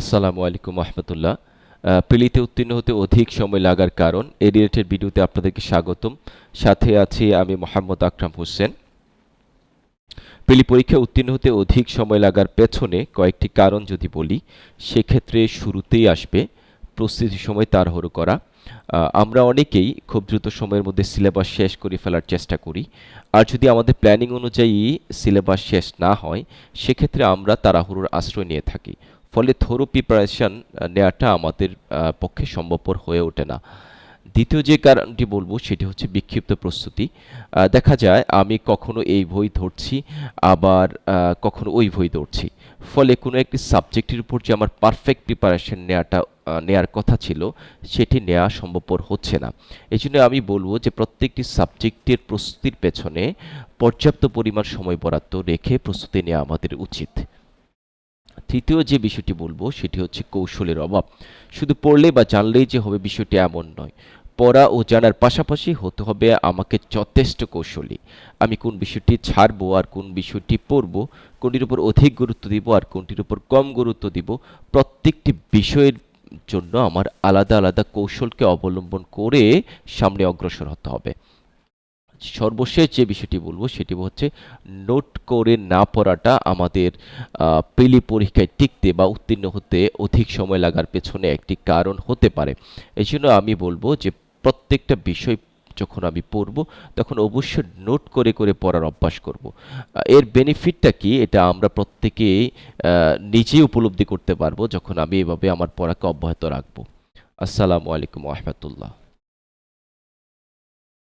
আসসালামু আলাইকুম রহমতুল্লাহ পিলিতে উত্তীর্ণ হতে অধিক সময় লাগার কারণ এই রিলেটেড ভিডিওতে আপনাদেরকে স্বাগতম। সাথে আছি আমি মোহাম্মদ আকরাম হোসেন। পিলি পরীক্ষা উত্তীর্ণ হতে অধিক সময় লাগার পেছনে কয়েকটি কারণ যদি বলি, সেক্ষেত্রে শুরুতেই আসবে প্রস্তুতির সময় তাড়াহুড়ো করা। আমরা অনেকেই খুব দ্রুত সময়ের মধ্যে সিলেবাস শেষ করে ফেলার চেষ্টা করি। আর যদি আমাদের প্ল্যানিং অনুযায়ী সিলেবাস শেষ না হয়, সেক্ষেত্রে আমরা তাড়াহুড়োর আশ্রয় নিয়ে থাকি। ফলে থরো প্রিপারেশন নেওয়াটা আমাদের পক্ষে সম্ভবপর হয়ে ওঠে না। দ্বিতীয় যে কারণটি বলব সেটি হচ্ছে বিক্ষিপ্ত প্রস্তুতি। দেখা যায় আমি কখনো এই বই ধরছি, আবার কখনো ওই বই ধরছি। ফলে কোনো একটি সাবজেক্টের উপর যে আমার পারফেক্ট প্রিপারেশন নেওয়াটা নেয়ার কথা ছিল, সেটি নেওয়া সম্ভবপর হচ্ছে না। এই জন্য আমি বলব যে প্রত্যেকটি সাবজেক্টের প্রস্তুতির পেছনে পর্যাপ্ত পরিমাণ সময় বরাদ্দ রেখে প্রস্তুতি নেওয়া আমাদের উচিত। তৃতীয় যে বিষয়টি বলব, সেটি হচ্ছে কৌশলের অভাব। শুধু পড়লে বা জানলেই যে হবে বিষয়টি এমন নয়। পড়া ও জানার পাশাপাশি হতে হবে আমাকে যথেষ্ট কৌশলী। আমি কোন বিষয়টি ছাড়বো আর কোন বিষয়টি পড়ব, কোনটির উপর অধিক গুরুত্ব দিব আর কোনটির উপর কম গুরুত্ব দিব, প্রত্যেকটি বিষয়ের জন্য আমার আলাদা আলাদা কৌশলকে অবলম্বন করে সামনে অগ্রসর হতে হবে। সর্বশেষ যে বিষয়টি বলব সেটি হচ্ছে নোট করে না পড়াটা আমাদের প্রিলি পরীক্ষায় টিকতে বা উত্তীর্ণ হতে অধিক সময় লাগার পেছনে একটি কারণ হতে পারে। এই জন্য আমি বলব যে প্রত্যেকটা বিষয় যখন আমি পড়ব তখন অবশ্যই নোট করে করে পড়ার অভ্যাস করব। এর বেনিফিটটা কি? এটা আমরা প্রত্যেকেই নিজেই উপলব্ধি করতে পারব যখন আমি এভাবে আমার পড়াকে অব্যাহত রাখব। আসসালামু আলাইকুম রহমতুল্লাহ।